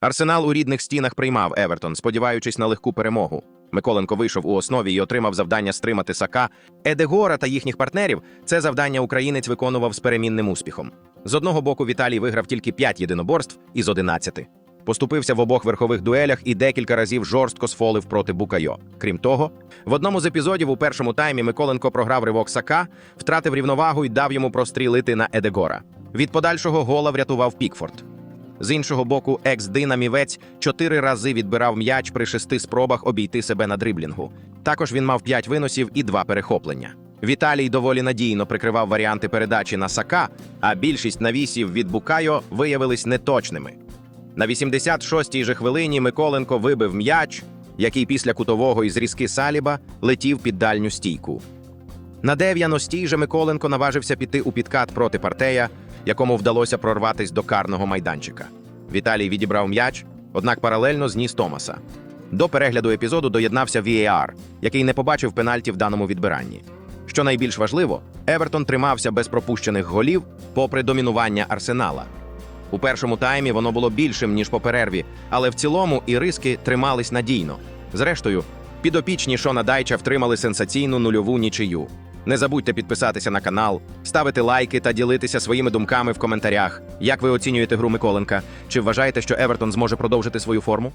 Арсенал у рідних стінах приймав Евертон, сподіваючись на легку перемогу. Миколенко вийшов у основі і отримав завдання стримати Сака. Едегора та їхніх партнерів це завдання українець виконував з перемінним успіхом. З одного боку Віталій виграв тільки 5 єдиноборств із 11. Поступився в обох верхових дуелях і декілька разів жорстко сфолив проти Букайо. Крім того, в одному з епізодів у першому таймі Миколенко програв ривок Сака, втратив рівновагу і дав йому прострілити на Едегора. Від подальшого гола врятував Пікфорд. З іншого боку, екс-динамівець чотири рази відбирав м'яч при шести спробах обійти себе на дриблінгу. Також він мав п'ять виносів і два перехоплення. Віталій доволі надійно прикривав варіанти передачі на Сака, а більшість навісів від Букайо виявились неточними. На 86-й же хвилині Миколенко вибив м'яч, який після кутового із різки Саліба летів під дальню стійку. На 90-й же Миколенко наважився піти у підкат проти партея, якому вдалося прорватись до карного майданчика. Віталій відібрав м'яч, однак паралельно зніс Томаса. До перегляду епізоду доєднався VAR, який не побачив пенальті в даному відбиранні. Що найбільш важливо, Евертон тримався без пропущених голів, попри домінування арсенала. У першому таймі воно було більшим, ніж по перерві, але в цілому і риски тримались надійно. Зрештою, підопічні Шона Дайча втримали сенсаційну нульову нічию. Не забудьте підписатися на канал, ставити лайки та ділитися своїми думками в коментарях. Як ви оцінюєте гру Миколенка? Чи вважаєте, що Евертон зможе продовжити свою форму?